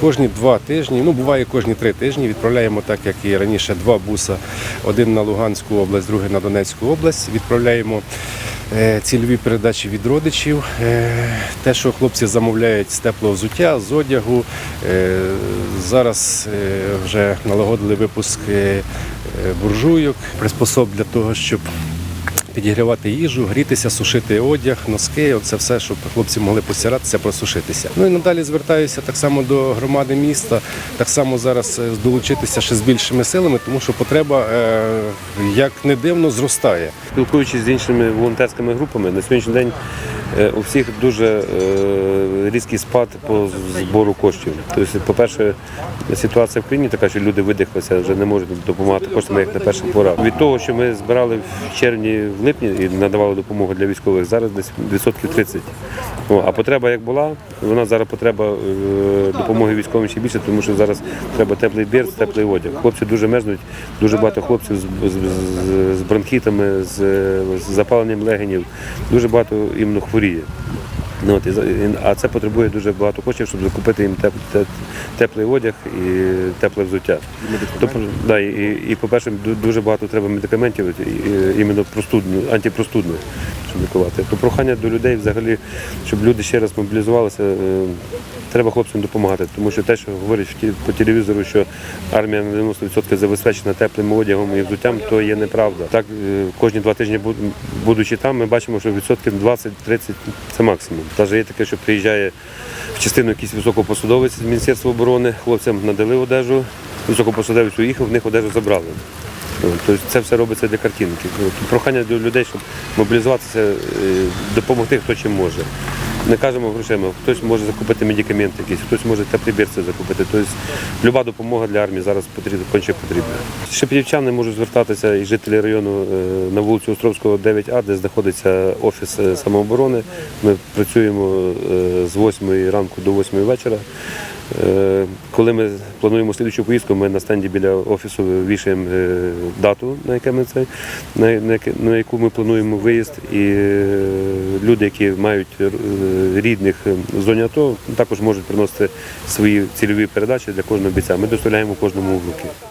Кожні два тижні, ну буває кожні три тижні, відправляємо так, як і раніше, два буса: один на Луганську область, другий на Донецьку область. Відправляємо е, цільові передачі від родичів. Е, Те, що хлопці замовляють з теплого взуття, з одягу. Е, Зараз вже налагодили випуск буржуйок, приспособ для того, щоб підігрівати їжу, грітися, сушити одяг, носки. Оце все, щоб хлопці могли постиратися, просушитися. Ну і надалі звертаюся так само до громади міста, так само зараз е, долучитися ще з більшими силами, тому що потреба, е, як не дивно, зростає. Спілкуючись з іншими волонтерськими групами, на сьогоднішній день у всіх дуже е, різкий спад по збору коштів. Тобто, по-перше, ситуація в країні така, що люди видихлися, вже не можуть допомагати коштами, як на перших порах. Від того, що ми збирали в червні, в липні і надавали допомогу для військових, зараз десь відсотків 30. А потреба як була, вона зараз потреба е, допомоги військовим ще більше, тому що зараз треба теплий бірц, теплий одяг. Хлопці дуже мерзнуть, дуже багато хлопців з, бронхітами, з, запаленням легенів, дуже багато іменно хворіє. Ну, от, і і- а це потребує дуже багато коштів, щоб закупити їм теп, теп- теплий одяг і тепле взуття. Тобто, да, і, і, і, по-перше, дуже багато треба медикаментів, і, і, іменно простудну, антипростудних, щоб лікувати. То прохання до людей взагалі, щоб люди ще раз мобілізувалися. е, Треба хлопцям допомагати, тому що те, що говорять по телевізору, що армія на 90% забезпечена теплим одягом і взуттям, то є неправда. Так е, кожні два тижні, будучи там, ми бачимо, що відсотків 20-30 це максимум. Навіть є таке, що приїжджає в частину якийсь високопосадовець з Міністерства оборони, хлопцям надали одежу, високопосадовець уїхав, в них одежу забрали. Тобто це все робиться для картинки. Ну, Прохання до людей, щоб мобілізуватися, е, допомогти, хто чим може. Не кажемо грошима, хтось може закупити медикаменти якісь, хтось може теплі бірці закупити. Тобто люба допомога для армії зараз потрібна, конче потрібна. Шепетівчани можуть звертатися і жителі району е, на вулицю Островського 9А, де знаходиться офіс самооборони. Ми працюємо з 8 ранку до 8 вечора. Е, Коли ми плануємо слідчу поїздку, ми на стенді біля офісу вішаємо е, дату, на яке ми це на, яку ми плануємо виїзд. І е, люди, які мають рідних в зоні АТО, також можуть приносити свої цільові передачі для кожного бійця. Ми доставляємо кожному в руки.